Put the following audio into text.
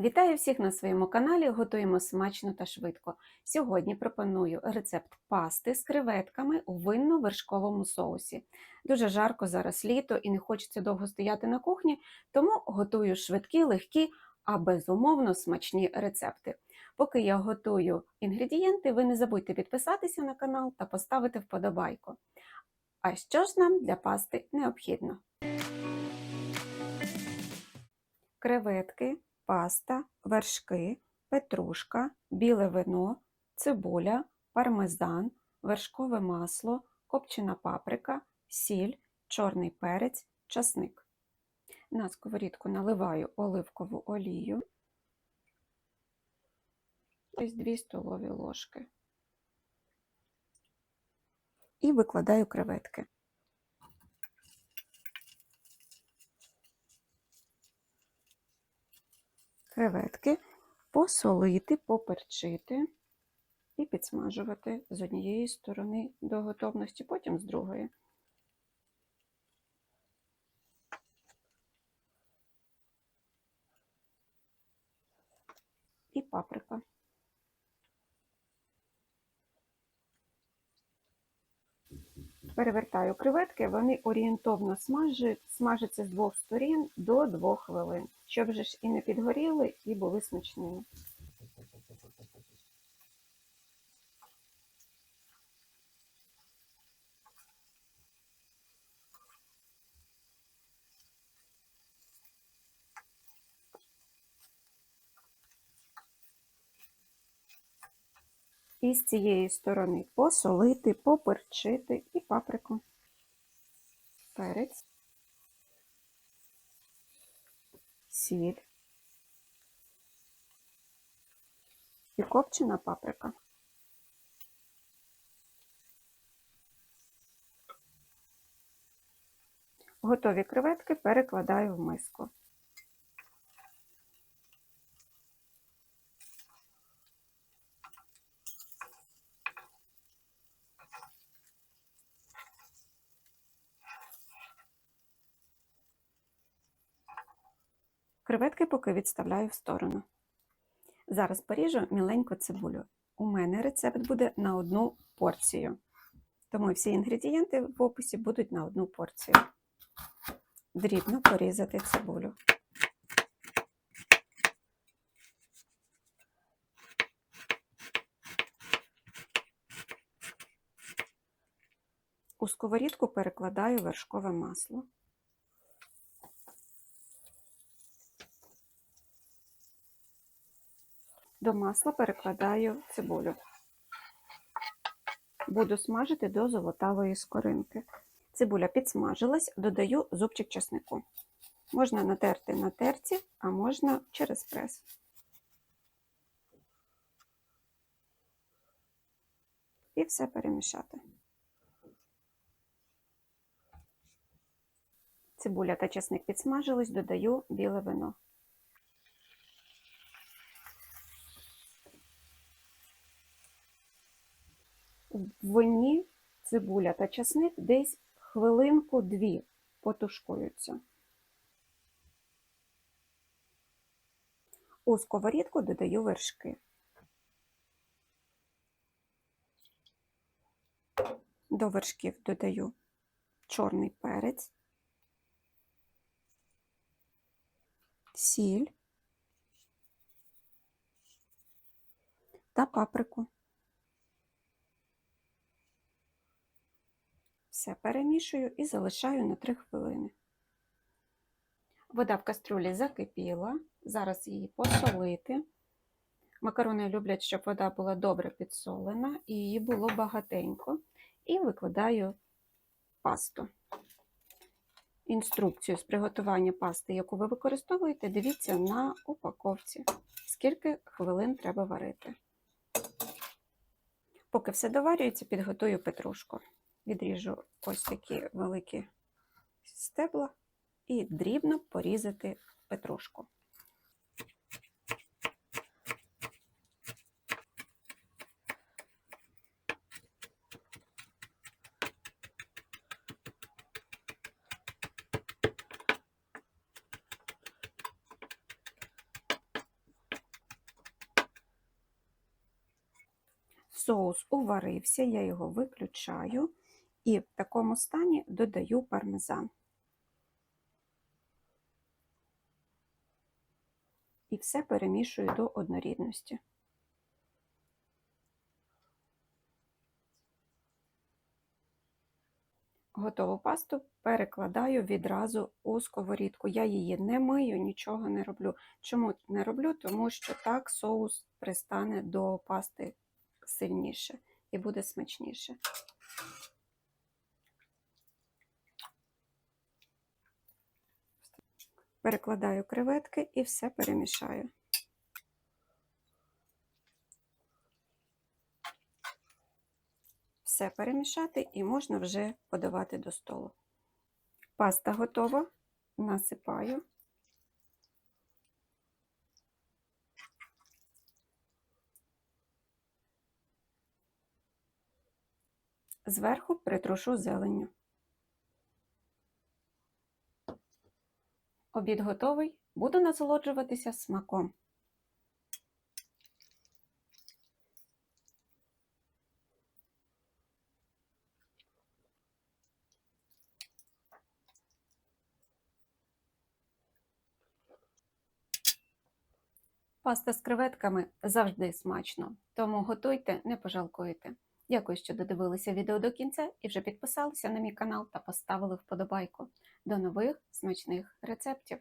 Вітаю всіх на своєму каналі. Готуємо смачно та швидко. Сьогодні пропоную рецепт пасти з креветками у винно-вершковому соусі. Дуже жарко зараз літо і не хочеться довго стояти на кухні, тому готую швидкі, легкі, а безумовно смачні рецепти. Поки я готую інгредієнти, ви не забудьте підписатися на канал та поставити вподобайку. А що ж нам для пасти необхідно? Креветки паста, вершки, петрушка, біле вино, цибуля, пармезан, вершкове масло, копчена паприка, сіль, чорний перець, часник. На сковорідку наливаю оливкову олію, ось 2 столові ложки. І викладаю креветки. Креветки посолити, поперчити і підсмажувати з однієї сторони до готовності, потім з другої. І паприка. Перевертаю креветки, вони орієнтовно смажаться з двох сторін до 2 хвилин, щоб же ж і не підгоріли, і були смачними. І з цієї сторони посолити, поперчити і паприку, перець, сіль і копчена паприка. Готові креветки перекладаю в миску. Креветки поки відставляю в сторону. Зараз поріжу міленьку цибулю. У мене рецепт буде на одну порцію. Тому всі інгредієнти в описі будуть на одну порцію. Дрібно порізати цибулю. У сковорідку перекладаю вершкове масло. До масла перекладаю цибулю. Буду смажити до золотавої скоринки. Цибуля підсмажилась, додаю зубчик чеснику. Можна натерти на терці, а можна через прес. І все перемішати. Цибуля та чесник підсмажились, додаю біле вино. Вині цибуля та часник десь хвилинку-дві потушкуються. У сковорідку додаю вершки. До вершків додаю чорний перець, сіль та паприку. Все перемішую і залишаю на 3 хвилини. Вода в кастрюлі закипіла, зараз її посолити. Макарони люблять, щоб вода була добре підсолена і її було багатенько. І викладаю пасту. Інструкцію з приготування пасти, яку ви використовуєте, дивіться на упаковці, скільки хвилин треба варити. Поки все доварюється, підготую петрушку відріжу ось такі великі стебла і дрібно порізати петрушку. Соус уварився, я його виключаю і в такому стані додаю пармезан. І все перемішую до однорідності. Готову пасту перекладаю відразу у сковорідку. Я її не мию, нічого не роблю. Чому не роблю? Тому що так соус пристане до пасти сильніше і буде смачніше. Перекладаю креветки і все перемішаю. Все перемішати і можна вже подавати до столу. Паста готова, насипаю. Зверху притрушу зеленню. Обід готовий, буду насолоджуватися смаком. Паста з креветками завжди смачно, тому готуйте, не пожалкуєте. Дякую, що додивилися відео до кінця і вже підписалися на мій канал та поставили вподобайку. До нових смачних рецептів!